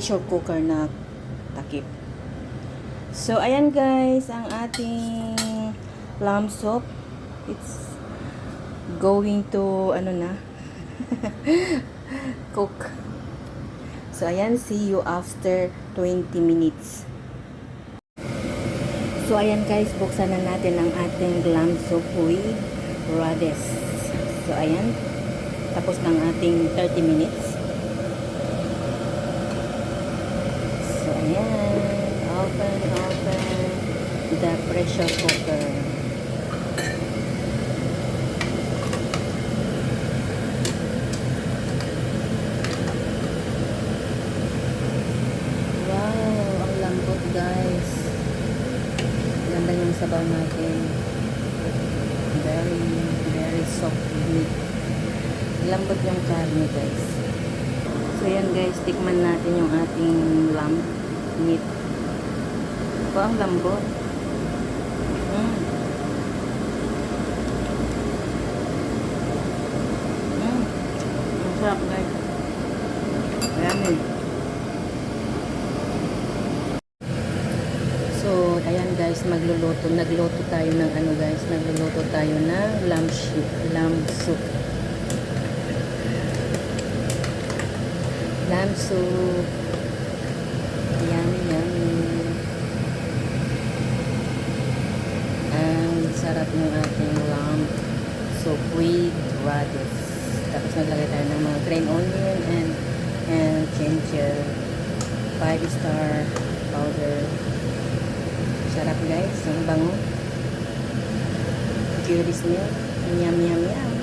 pressure cooker na takip. So, ayan guys, ang ating lamb soup. It's going to, ano na, cook. So, ayan, see you after 20 minutes. So, ayan guys, buksan na natin ang ating lamb soup with radish. So, ayan, tapos ng ating 30 minutes. So, ayan. Open, open the pressure cooker. Wow, ang lambot guys. Ganda yung sabaw natin. Very, very soft meat. Lambot yung karne guys. So yan guys, tikman natin yung ating lamb meat. Aba, ang lambot. Mm. Mm. Eh. So, ayan guys, magluluto. Nagluto tayo ng ano guys, nagluluto tayo ng lamb, soup, lamb soup. Lamb soup. Sarap ng ating lamb soup with radish. Tapos naglagay tayo ng mga green onion and and ginger. Five star powder. Sarap guys. Ang bango. Curious niya. Yum, yum, yum.